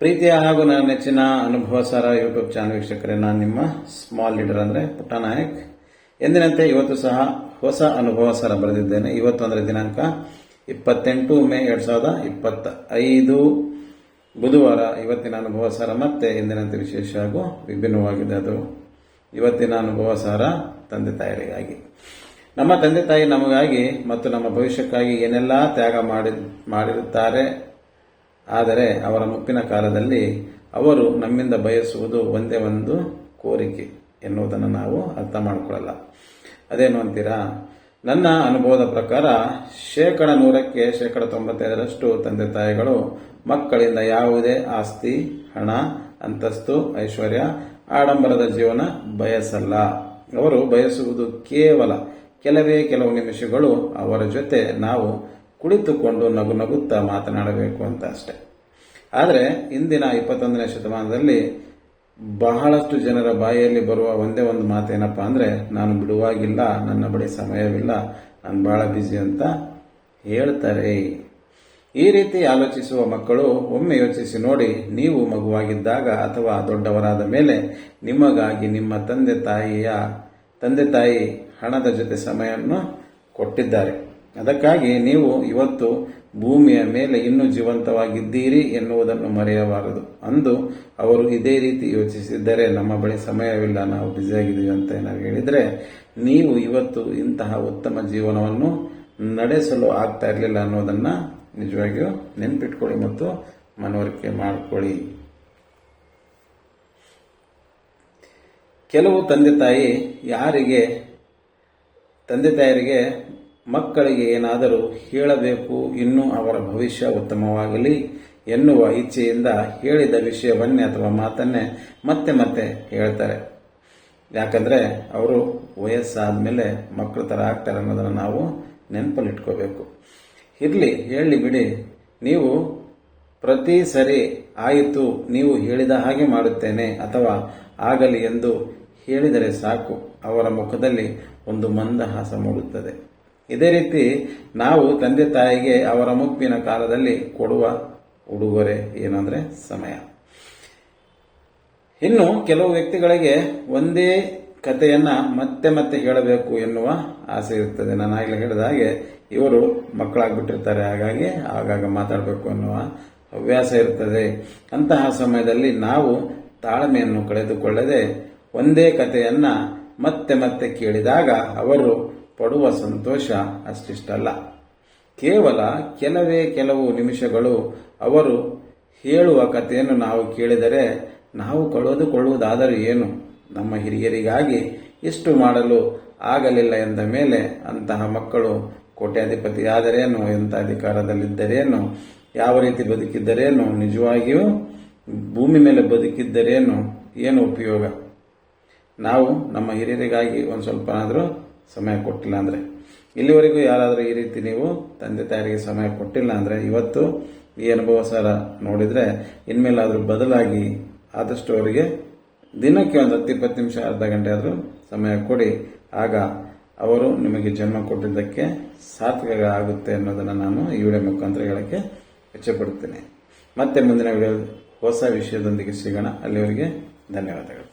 ಪ್ರೀತಿಯ ಹಾಗೂ ನನ್ನ ನೆಚ್ಚಿನ ಅನುಭವ ಸಾರ ಯೂಟ್ಯೂಬ್ ಚಾನಲ್ ವೀಕ್ಷಕರೇ, ನಾನು ನಿಮ್ಮ ಸ್ಮಾಲ್ ಲೀಡರ್ ಅಂದರೆ ಪುಟ್ಟನಾಯಕ್ ಎಂದಿನಂತೆ ಇವತ್ತು ಸಹ ಹೊಸ ಅನುಭವ ಸಾರ ಬರೆದಿದ್ದೇನೆ. ಇವತ್ತು ಅಂದರೆ ದಿನಾಂಕ ಇಪ್ಪತ್ತೆಂಟು ಮೇ ಎರಡು ಸಾವಿರದ ಇಪ್ಪತ್ತ ಐದು ಬುಧವಾರ. ಇವತ್ತಿನ ಅನುಭವ ಸಾರ ಮತ್ತೆ ಎಂದಿನಂತೆ ವಿಶೇಷ ಹಾಗೂ ವಿಭಿನ್ನವಾಗಿದೆ ಅದು. ಇವತ್ತಿನ ಅನುಭವ ಸಾರ ತಂದೆ ತಾಯಿಗಾಗಿ ನಮ್ಮ ತಂದೆ ತಾಯಿ ನಮಗಾಗಿ ಮತ್ತು ನಮ್ಮ ಭವಿಷ್ಯಕ್ಕಾಗಿ ಏನೆಲ್ಲ ತ್ಯಾಗ ಮಾಡಿ ಮಾಡಿರುತ್ತಾರೆ ಆದರೆ ಅವರ ಮುಪ್ಪಿನ ಕಾಲದಲ್ಲಿ ಅವರು ನಮ್ಮಿಂದ ಬಯಸುವುದು ಒಂದೇ ಒಂದು ಕೋರಿಕೆ ಎನ್ನುವುದನ್ನು ನಾವು ಅರ್ಥ ಮಾಡಿಕೊಳ್ಳಲ್ಲ. ಅದೇನು ಅಂತೀರಾ? ನನ್ನ ಅನುಭವದ ಪ್ರಕಾರ ಶೇಕಡ ನೂರಕ್ಕೆ ಶೇಕಡ ತೊಂಬತ್ತೈದರಷ್ಟು ತಂದೆ ತಾಯಿಗಳು ಮಕ್ಕಳಿಂದ ಯಾವುದೇ ಆಸ್ತಿ, ಹಣ, ಅಂತಸ್ತು, ಐಶ್ವರ್ಯ, ಆಡಂಬರದ ಜೀವನ ಬಯಸಲ್ಲ. ಅವರು ಬಯಸುವುದು ಕೇವಲ ಕೆಲವೇ ಕೆಲವು ನಿಮಿಷಗಳು ಅವರ ಜೊತೆ ನಾವು ಕುಳಿತುಕೊಂಡು ನಗು ನಗುತ್ತಾ ಮಾತನಾಡಬೇಕು ಅಂತ ಅಷ್ಟೆ. ಆದರೆ ಇಂದಿನ ಇಪ್ಪತ್ತೊಂದನೇ ಶತಮಾನದಲ್ಲಿ ಬಹಳಷ್ಟು ಜನರ ಬಾಯಿಯಲ್ಲಿ ಬರುವ ಒಂದೇ ಒಂದು ಮಾತೇನಪ್ಪ ಅಂದರೆ, ನಾನು ಬಿಡುವಾಗಿಲ್ಲ, ನನ್ನ ಬಳಿ ಸಮಯವಿಲ್ಲ, ನಾನು ಬಹಳ ಬ್ಯುಸಿ ಅಂತ ಹೇಳ್ತಾರೆ. ಈ ರೀತಿ ಆಲೋಚಿಸುವ ಮಕ್ಕಳು ಒಮ್ಮೆ ಯೋಚಿಸಿ ನೋಡಿ, ನೀವು ಮಗುವಾಗಿದ್ದಾಗ ಅಥವಾ ದೊಡ್ಡವರಾದ ಮೇಲೆ ನಿಮಗಾಗಿ ನಿಮ್ಮ ತಂದೆ ತಾಯಿಯ, ತಂದೆ ತಾಯಿ ಹಣದ ಜೊತೆ ಸಮಯವನ್ನು ಕೊಟ್ಟಿದ್ದಾರೆ. ಅದಕ್ಕಾಗಿ ನೀವು ಇವತ್ತು ಭೂಮಿಯ ಮೇಲೆ ಇನ್ನೂ ಜೀವಂತವಾಗಿದ್ದೀರಿ ಎನ್ನುವುದನ್ನು ಮರೆಯಬಾರದು. ಅಂದು ಅವರು ಇದೇ ರೀತಿ ಯೋಚಿಸಿದ್ದರೆ ನಮ್ಮ ಬಳಿ ಸಮಯವಿಲ್ಲ, ನಾವು ಬ್ಯುಸಿಯಾಗಿದ್ದೀವಿ ಅಂತ ಏನಾದ್ರು ಹೇಳಿದರೆ, ನೀವು ಇವತ್ತು ಇಂತಹ ಉತ್ತಮ ಜೀವನವನ್ನು ನಡೆಸಲು ಆಗ್ತಾ ಇರಲಿಲ್ಲ ಅನ್ನೋದನ್ನು ನಿಜವಾಗಿಯೂ ನೆನ್ಪಿಟ್ಕೊಳ್ಳಿ ಮತ್ತು ಮನವರಿಕೆ ಮಾಡಿಕೊಳ್ಳಿ. ಕೆಲವು ತಂದೆ ತಾಯಿ ಯಾರಿಗೆ, ತಂದೆ ತಾಯರಿಗೆ ಮಕ್ಕಳಿಗೆ ಏನಾದರೂ ಹೇಳಬೇಕು, ಇನ್ನೂ ಅವರ ಭವಿಷ್ಯ ಉತ್ತಮವಾಗಲಿ ಎನ್ನುವ ಇಚ್ಛೆಯಿಂದ ಹೇಳಿದ ವಿಷಯವನ್ನೇ ಅಥವಾ ಮಾತನ್ನೇ ಮತ್ತೆ ಮತ್ತೆ ಹೇಳ್ತಾರೆ. ಯಾಕಂದರೆ ಅವರು ವಯಸ್ಸಾದ ಮೇಲೆ ಮಕ್ಕಳ ಥರ ಆಗ್ತಾರೆ ಅನ್ನೋದನ್ನು ನಾವು ನೆನಪಲ್ಲಿಟ್ಕೋಬೇಕು. ಇರಲಿ, ಹೇಳಿ ಬಿಡಿ. ನೀವು ಪ್ರತಿ ಸರಿ ಆಯಿತು, ನೀವು ಹೇಳಿದ ಹಾಗೆ ಮಾಡುತ್ತೇನೆ ಅಥವಾ ಆಗಲಿ ಎಂದು ಹೇಳಿದರೆ ಸಾಕು. ಅವರ ಮುಖದಲ್ಲಿ ಒಂದು ಮಂದಹಾಸ ಮೂಡುತ್ತದೆ. ಇದೇ ರೀತಿ ನಾವು ತಂದೆ ತಾಯಿಗೆ ಅವರ ಮುಪ್ಪಿನ ಕಾಲದಲ್ಲಿ ಕೊಡುವ ಉಡುಗೊರೆ ಏನಂದ್ರೆ ಸಮಯ. ಇನ್ನು ಕೆಲವು ವ್ಯಕ್ತಿಗಳಿಗೆ ಒಂದೇ ಕಥೆಯನ್ನ ಮತ್ತೆ ಮತ್ತೆ ಹೇಳಬೇಕು ಎನ್ನುವ ಆಸೆ ಇರ್ತದೆ. ನಾನು ಆಗಲೇ ಹೇಳಿದ ಹಾಗೆ ಇವರು ಮಕ್ಕಳಾಗ್ಬಿಟ್ಟಿರ್ತಾರೆ. ಹಾಗಾಗಿ ಆಗಾಗ ಮಾತಾಡಬೇಕು ಎನ್ನುವ ಹವ್ಯಾಸ ಇರ್ತದೆ. ಅಂತಹ ಸಮಯದಲ್ಲಿ ನಾವು ತಾಳ್ಮೆಯನ್ನು ಕಳೆದುಕೊಳ್ಳದೆ ಒಂದೇ ಕಥೆಯನ್ನ ಮತ್ತೆ ಮತ್ತೆ ಕೇಳಿದಾಗ ಅವರು ಪಡುವ ಸಂತೋಷ ಅಷ್ಟಿಷ್ಟಲ್ಲ. ಕೇವಲ ಕೆಲವೇ ಕೆಲವು ನಿಮಿಷಗಳು ಅವರು ಹೇಳುವ ಕಥೆಯನ್ನು ನಾವು ಕೇಳಿದರೆ ನಾವು ಕಳೆದುಕೊಳ್ಳುವುದಾದರೂ ಏನು? ನಮ್ಮ ಹಿರಿಯರಿಗಾಗಿ ಇಷ್ಟು ಮಾಡಲು ಆಗಲಿಲ್ಲ ಎಂದ ಮೇಲೆ ಅಂತಹ ಮಕ್ಕಳು ಕೋಟ್ಯಾಧಿಪತಿಯಾದರೇನು, ಎಂಥ ಅಧಿಕಾರದಲ್ಲಿದ್ದರೇನು, ಯಾವ ರೀತಿ ಬದುಕಿದ್ದರೇನು, ನಿಜವಾಗಿಯೂ ಭೂಮಿ ಮೇಲೆ ಬದುಕಿದ್ದರೇನು, ಏನು ಉಪಯೋಗ? ನಾವು ನಮ್ಮ ಹಿರಿಯರಿಗಾಗಿ ಒಂದು ಸ್ವಲ್ಪನಾದರೂ ಸಮಯ ಕೊಟ್ಟಿಲ್ಲ ಅಂದರೆ. ಇಲ್ಲಿವರೆಗೂ ಯಾರಾದರೂ ಈ ರೀತಿ ನೀವು ತಂದೆ ತಾಯಿಗೆ ಸಮಯ ಕೊಟ್ಟಿಲ್ಲ ಅಂದರೆ, ಇವತ್ತು ಈ ಅನುಭವ ಸಾರ ನೋಡಿದರೆ ಇನ್ಮೇಲಾದರೂ ಬದಲಾಗಿ ಆದಷ್ಟು ಅವರಿಗೆ ದಿನಕ್ಕೆ ಒಂದು ಹತ್ತು, ಇಪ್ಪತ್ತು ನಿಮಿಷ, ಅರ್ಧ ಗಂಟೆ ಆದರೂ ಸಮಯ ಕೊಡಿ. ಆಗ ಅವರು ನಿಮಗೆ ಜನ್ಮ ಕೊಟ್ಟಿದ್ದಕ್ಕೆ ಸಾರ್ಥಕ ಆಗುತ್ತೆ ಅನ್ನೋದನ್ನು ನಾನು ಈ ವಿಡಿಯೋ ಮುಖಾಂತರ ಹೇಳಕ್ಕೆ ಇಚ್ಛೆಪಡುತ್ತೇನೆ. ಮತ್ತೆ ಮುಂದಿನ ವಿಡಿಯೋ ಹೊಸ ವಿಷಯದೊಂದಿಗೆ ಸಿಗೋಣ. ಅಲ್ಲಿವರೆಗೆ ಧನ್ಯವಾದಗಳು.